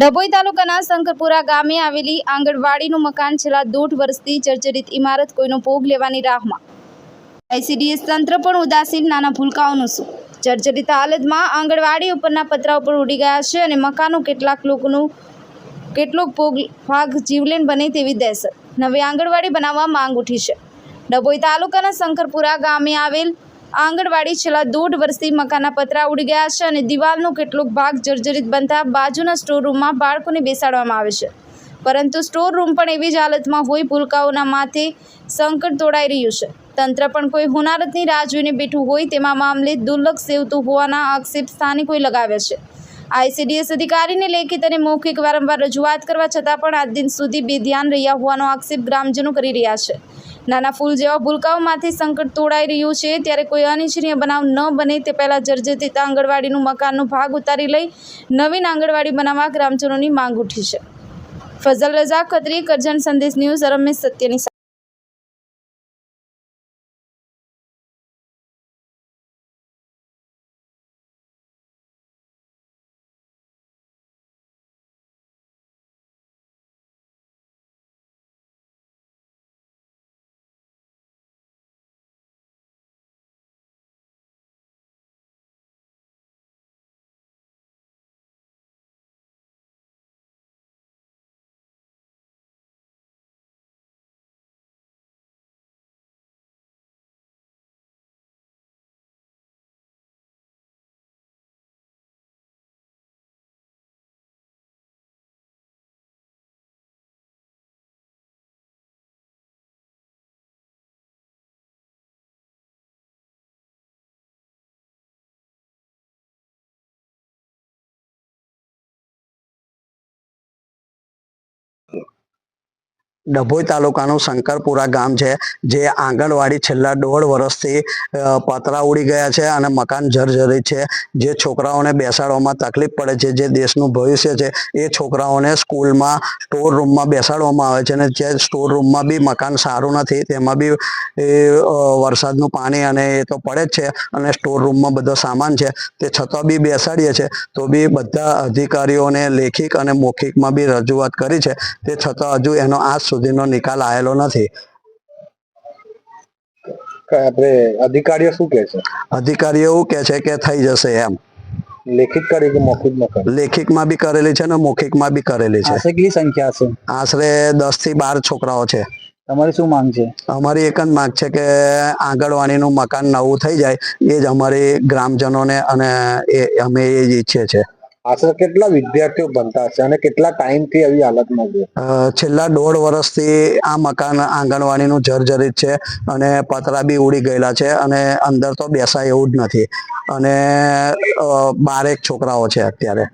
ડભોઈ તાલુકાના શંકરપુરા ગામે આવેલી આંગણવાડીનું મકાન છેલ્લા દોઢ વર્ષથી જર્જરિત ઇમારત કોઈનો ભોગ લેવાની રાહમાં. આઈસીડીએસ તંત્ર પણ ઉદાસીન, નાના ભૂલકાઓનું શું? જર્જરિત હાલતમાં આંગણવાડી ઉપરના પતરા ઉપર ઉડી ગયા છે અને મકાનો કેટલાક લોકોનું, કેટલોક ભોગ ભાગ જીવલેણ બને તેવી દહેશત. નવી આંગણવાડી બનાવવા માંગ ઉઠી છે. ડભોઈ તાલુકાના શંકરપુરા ગામે આવેલ આંગણવાડી છેલ્લા દોઢ વર્ષથી મકાનના પતરા ઉડી ગયા છે અને દિવાલનો કેટલોક ભાગ જર્જરિત બનતા બાજુના સ્ટોર રૂમમાં બાળકોને બેસાડવામાં આવે છે. પરંતુ સ્ટોર રૂમ પણ એવી જ હાલતમાં હોય ભૂલકાઓના માથે સંકટ તોડાઈ રહ્યું છે. તંત્ર પણ કોઈ હોનારતની રાહ જોઈને બેઠું હોય તેમાં મામલે દુર્લક્ષ સેવતું હોવાના આક્ષેપ સ્થાનિકોએ લગાવ્યા છે. આઈસીડીએસ અધિકારીને લેખિત અને મૌખિક વારંવાર રજૂઆત કરવા છતાં પણ આજ દિન સુધી બેધ્યાન રહ્યા હોવાનો આક્ષેપ ગ્રામજનો કરી રહ્યા છે. નાના ફૂલ જેવા ભૂલકાઓમાંથી સંકટ તોડાઈ રહ્યું છે. ત્યારે કોઈ અનિચ્છનીય બનાવ ન બને તે પહેલાં જર્જરિત આંગણવાડીનું મકાનનો ભાગ ઉતારી લઈ નવીન આંગણવાડી બનાવવા ગ્રામજનોની માંગ ઉઠી છે. ફઝલ રઝા ખત્રી, કરજણ સંદેશ ન્યૂઝ રમેશ સત્યની ડભોઈ તાલુકાનું શંકરપુરા ગામ છે, જે આંગણવાડી છેલ્લા દોઢ વર્ષથી પતરા ઉડી ગયા છે અને મકાન જર્જરિત છે. જે છોકરાઓને બેસાડવામાં તકલીફ પડે છે, જે દેશનું ભવિષ્ય છે, એ છોકરાઓને સ્કૂલમાં, સ્ટોર રૂમમાં બેસાડવામાં આવે છે અને જે સ્ટોર રૂમમાં બી મકાન સારું નથી, તેમાં બી વરસાદનું પાણી અને એ તો પડે જ છે અને સ્ટોર રૂમમાં બધો સામાન છે, તે છતાં બી બેસાડીએ છે, તો બી બધા અધિકારીઓને લેખિક અને મૌખિકમાં બી રજૂઆત કરી છે, તે છતાં હજુ એનો આજ સુધીનો નિકાલ આવેલો નથી. આપણે અધિકારીઓ શું કહે છે? અધિકારીઓ એવું કહે છે કે થઈ જશે એમ. લેખિત કરી કે મૌખિકમાં કરી લેખિતમાં બી કરેલી છે ને મૌખિકમાં બી કરેલી છે. કેટલી સંખ્યા છે આશરે દસથી બાર છોકરાઓ છે. તમારી શું માંગ છે? અમારી એક જ માંગ છે કે આંગણવાડીનું મકાન નવું થઈ જાય એ જ અમારી ગ્રામજનોને અને એ અમે એ જ ઈચ્છીએ છે આશરે કેટલા વિદ્યાર્થીઓ ભણતા હશે અને કેટલા ટાઈમથી આવી હાલતમાં છે? છેલ્લા દોઢ વર્ષથી આ મકાન આંગણવાડીનું જર્જરિત છે અને પતરા બી ઉડી ગયેલા છે અને અંદર તો બેસાય એવું જ નથી. અને બારેક છોકરાઓ છે અત્યારે.